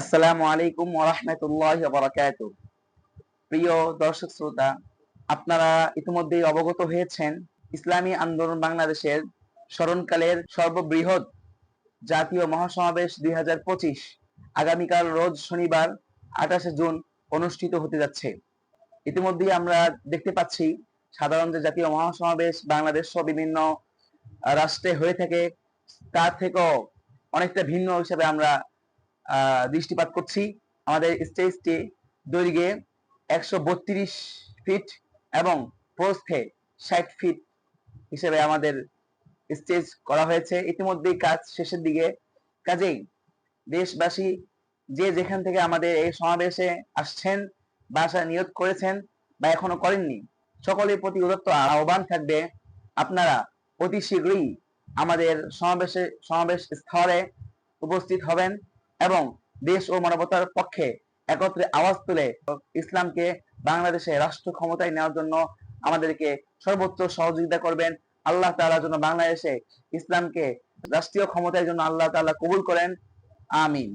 আসসালামু আলাইকুম ওরহমতুল্লাহ বারাকাত প্রিয় দর্শক শ্রোতা, আপনারা ইতিমধ্যেই অবগত হয়েছেন, ইসলামী আন্দোলন বাংলাদেশের স্মরণকালের সর্ববৃহৎ জাতীয় মহাসমাবেশ দুই হাজার পঁচিশ, আগামীকাল রোজ শনিবার আঠাশে জুন অনুষ্ঠিত হতে যাচ্ছে। ইতিমধ্যেই আমরা দেখতে পাচ্ছি, সাধারণ যে জাতীয় মহাসমাবেশ বাংলাদেশ সহ বিভিন্ন রাষ্ট্রে হয়ে থাকে, তার থেকেও অনেকটা ভিন্ন হিসেবে আমরা দৃষ্টিপাত করছি। আমাদের স্টেজটি দৈর্ঘ্যে একশো বত্রিশ ফিট এবং প্রস্থে ষাট ফিট হিসেবে আমাদের স্টেজ করা হয়েছে। ইতিমধ্যেই কাজ শেষের দিকে। কাজেই দেশবাসী যে যেখান থেকে আমাদের এই সমাবেশে আসছেন, বাসা নিয়োগ করেছেন বা এখনও করেননি, সকলের প্রতি উদত্ত আহ্বান থাকবে, আপনারা অতি শীঘ্রই আমাদের সমাবেশে, সমাবেশ স্থলে উপস্থিত হবেন। এবং দেশ ও মানবতার পক্ষে একত্রে আওয়াজ তুলে ইসলামকে বাংলাদেশে রাষ্ট্র ক্ষমতায় নেওয়ার জন্য আমাদেরকে সর্বোচ্চ সহযোগিতা করবেন। আল্লাহ তাআলা জন্য বাংলাদেশে ইসলামকে রাষ্ট্রীয় ক্ষমতায় জন্য আল্লাহ তালা কবুল করেন। আমিন।